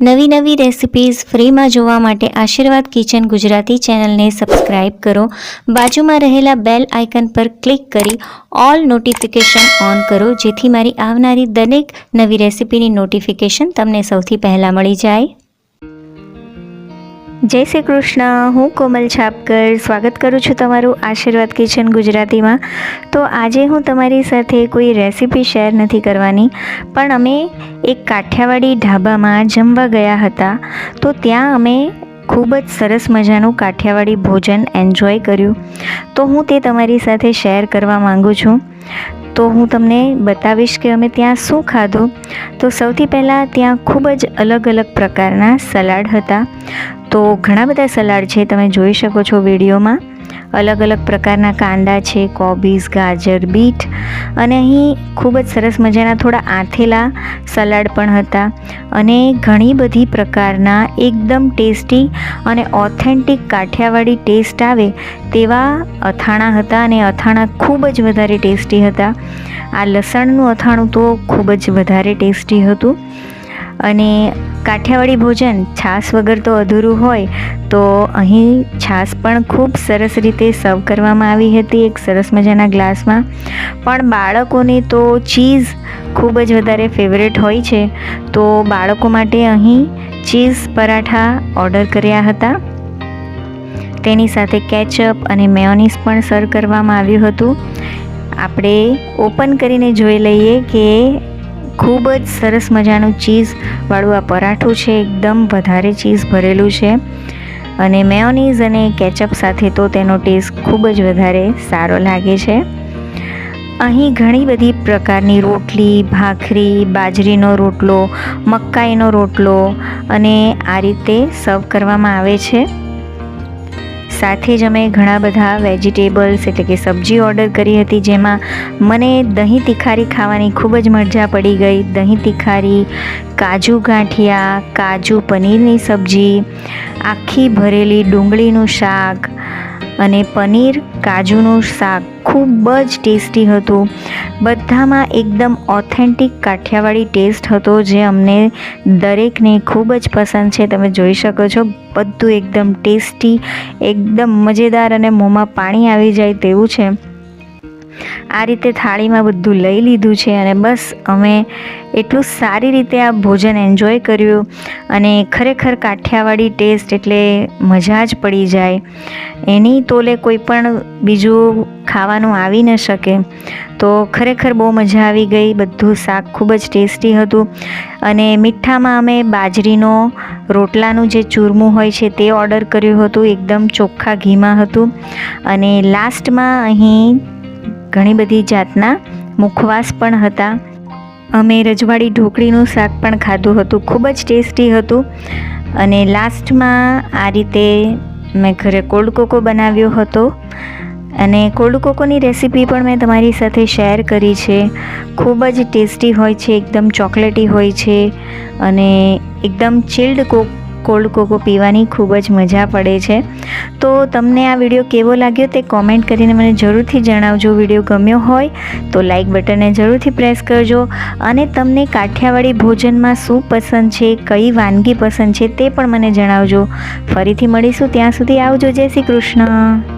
નવી નવી રેસિપીઝ ફ્રીમાં જોવા માટે આશીર્વાદ કિચન ગુજરાતી ચેનલને સબસ્ક્રાઇબ કરો. બાજુમાં રહેલા બેલ આઇકન પર ક્લિક કરી ઓલ નોટિફિકેશન ઓન કરો, જેથી મારી આવનારી દરેક નવી રેસિપીની નોટિફિકેશન તમને સૌથી પહેલાં મળી જાય. જય શ્રી કૃષ્ણ. હું કોમલ છાપકર. સ્વાગત કરું છું તમારું આશીર્વાદ કિચન ગુજરાતીમાં. તો આજે હું તમારી સાથે કોઈ રેસીપી શેર નથી કરવાની, પણ અમે એક કાઠિયાવાડી ઢાબામાં જમવા ગયા હતા. તો ત્યાં અમે ખૂબ જ સરસ મજાનું કાઠિયાવાડી ભોજન એન્જોય કર્યું. તો હું તે તમારી સાથે શેર કરવા માંગુ છું. તો હું તમને બતાવીશ કે અમે ત્યાં શું ખાધું. તો સૌથી પહેલાં ત્યાં ખૂબ જ અલગ અલગ પ્રકારના સલાડ હતા. તો ઘણા બધા સલાડ છે, તમે જોઈ શકો છો વિડીયોમાં. અલગ અલગ પ્રકારના કાંદા છે કોબીઝ ગાજર, બીટ. અને અહીં ખૂબ જ સરસ મજાના થોડા આથેલા સલાડ પણ હતા. અને ઘણી બધી પ્રકારના એકદમ ટેસ્ટી અને ઓથેન્ટિક કાઠિયાવાડી ટેસ્ટ આવે તેવા અથાણા હતા અને અથાણા ખૂબ જ વધારે ટેસ્ટી હતા. આ લસણનું અથાણું તો ખૂબ જ વધારે ટેસ્ટી હતું. અને કાઠિયાવાડી ભોજન છાશ વગર તો અધૂરું હોય, તો અહીં છાશ પણ ખૂબ સરસ રીતે સર્વ કરવામાં આવી હતી એક સરસ મજાના ગ્લાસમાં. પણ બાળકોને તો ચીઝ ખૂબ જ વધારે ફેવરેટ હોય છે, તો બાળકો માટે અહીં ચીઝ પરાઠા ઓર્ડર કર્યા હતા. તેની સાથે કેચઅપ અને મેયોનીઝ પણ સર્વ કરવામાં આવ્યું હતું. આપણે ઓપન કરીને જોઈ લઈએ કે ખૂબ જ સરસ મજાનું ચીઝવાળું આ પરાઠું છે. એકદમ વધારે ચીઝ ભરેલું છે. અને મેયોનીઝ અને કેચઅપ સાથે તો તેનો ટેસ્ટ ખૂબ જ વધારે સારો લાગે છે. અહીં ઘણી બધી પ્રકારની રોટલી, ભાખરી, બાજરીનો રોટલો, મકાઈનો રોટલો અને આ રીતે સર્વ કરવામાં આવે છે. સાથે જ અમે ઘણા બધા વેજીટેબલ્સ એટલે કે સબ્જી ઓર્ડર કરી હતી, જેમાં મને દહીં તિખારી ખાવાની ખૂબ જ મજા પડી ગઈ. દહીં તિખારી, કાજુ ગાંઠિયા, કાજુ પનીરની સબ્જી, આખી ભરેલી ડુંગળીનું શાક અને પનીર કાજુનું શાક ખૂબ જ ટેસ્ટી હતું. બધામાં એકદમ ઓથેન્ટિક કાઠિયાવાડી ટેસ્ટ હતો જે અમને દરેકને ખૂબ જ પસંદ છે. તમે જોઈ શકો છો, બધું એકદમ ટેસ્ટી, એકદમ મજેદાર અને મોંમાં પાણી આવી જાય તેવું છે. આ રીતે થાળીમાં બધું લઈ લીધું છે અને બસ અમે એટલું સારી રીતે આ ભોજન એન્જોય કર્યું અને ખરેખર કાઠિયાવાડી ટેસ્ટ એટલે મજા જ પડી જાય. એની તોલે કોઈ પણ બીજું ખાવાનું આવી ન શકે. તો ખરેખર બહુ મજા આવી ગઈ. બધું શાક ખૂબ જ ટેસ્ટી હતું અને મીઠામાં અમે બાજરીનો, રોટલાનું જે ચૂરમું હોય છે તે ઓર્ડર કર્યું હતું. એકદમ ચોખ્ખા ઘીમાં હતું. અને લાસ્ટમાં અહીં ઘણી બધી જાતના મુખવાસ પણ હતા. અમે રજવાડી ઢોકળીનું શાક પણ ખાધું હતું. ખૂબ જ ટેસ્ટી હતું. અને લાસ્ટમાં આ રીતે મેં ઘરે કોલ્ડ કોકો બનાવ્યો હતો. અને કોલ્ડ કોકોની રેસીપી પણ મેં તમારી સાથે શેર કરી છે. ખૂબ જ ટેસ્ટી હોય છે, એકદમ ચોકલેટી હોય છે અને એકદમ ચિલ્ડ કોક કોલ્ડ કોકો પીવાની ખૂબ જ મજા પડે છે. તો તમને આ વીડિયો કેવો લાગ્યો તે કોમેન્ટ કરીને મને જરૂરથી જણાવજો. વીડિયો ગમ્યો હોય તો લાઇક બટનને જરૂરથી પ્રેસ કરજો. અને તમને કાઠિયાવાડી ભોજનમાં શું પસંદ છે, કઈ વાનગી પસંદ છે તે પણ મને જણાવજો. ફરીથી મળીશું ત્યાં સુધી આવજો. જય શ્રી કૃષ્ણ.